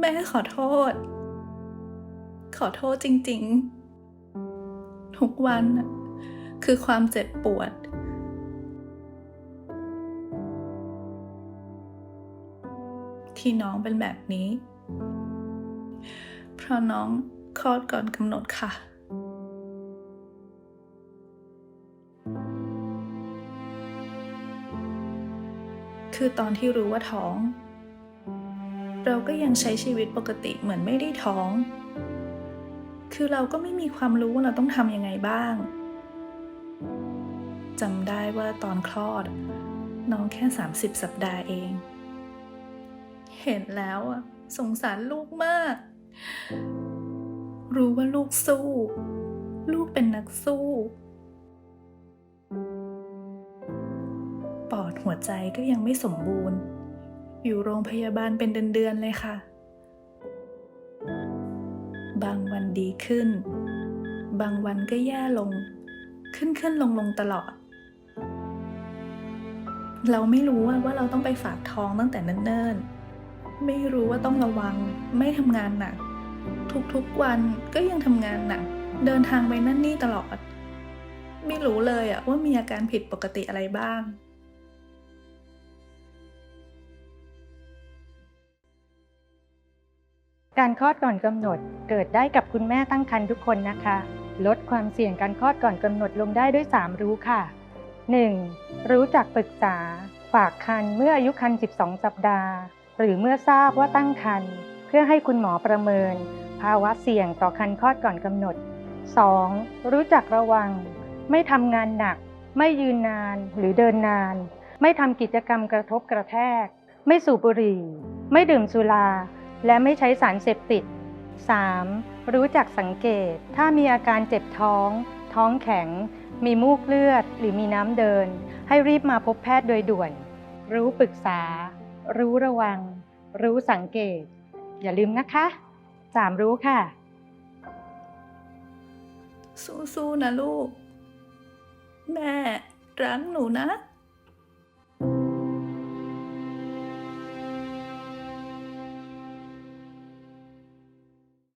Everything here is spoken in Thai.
แม่ขอโทษ ขอโทษจริง ๆ ทุกวันน่ะคือความเจ็บปวด ที่น้องเป็นแบบนี้ เพราะน้องคลอดก่อนกำหนดค่ะคือตอนที่รู้ว่าท้อง เราก็ยังใช้ชีวิตปกติเหมือนไม่ได้ท้อง คือเราก็ไม่มีความรู้ว่าเราต้องทำยังไงบ้างจำได้ว่าตอนคลอด น้องแค่ 30 สัปดาห์เอง เห็นแล้วอะสงสารลูกมาก รู้ว่าลูกสู้ ลูกเป็นนักสู้ ปอดหัวใจก็ยังไม่สมบูรณ์ อยู่โรงพยาบาลเป็นเดือนๆเลยค่ะ บางวันดีขึ้น บางวันก็แย่ลง ขึ้นขึ้นลงลงตลอด เราไม่รู้ว่าว่าเราต้องไปฝากท้องตั้งแต่เนิ่นๆ ไม่รู้ว่าต้องระวัง ไม่ทำงานหนัก ทุกๆวันก็ยังทำงานหนัก เดินทางไปนั่นนี่ตลอด ไม่รู้เลยอะว่ามีอาการผิดปกติอะไรบ้าง การคลอดก่อนกำหนดเกิดได้กับคุณแม่ตั้งครรภ์ทุกคนนะคะ ลดความเสี่ยงการคลอดก่อนกำหนดลงได้ด้วย 3 รู้ค่ะ 1. รู้จักปรึกษา ฝากคันเมื่ออายุคัน12 สัปดาห์ หรือเมื่อทราบว่าตั้งคันเพื่อให้คุณหมอประเมิน ภาวะเสี่ยงต่อคันคลอดก่อนกำหนด 2. รู้จักระวัง ไม่ทำงานหนัก ไม่ยืนนานหรือเดินนาน ไม่ทำกิจกรรมกระทบกระแทก ไม่สูบบุหรี่ ไม่ดื่มสุรา และไม่ใช้สารเสพติด 3. รู้จักสังเกต ถ้ามีอาการเจ็บท้อง ท้องแข็ง มีมูกเลือด หรือมีน้ำเดิน ให้รีบมาพบแพทย์โดยด่วน รู้ปรึกษา รู้ระวัง รู้สังเกต อย่าลืมนะคะ 3 รู้ค่ะ สู้ๆนะลูก แม่รักหนูนะ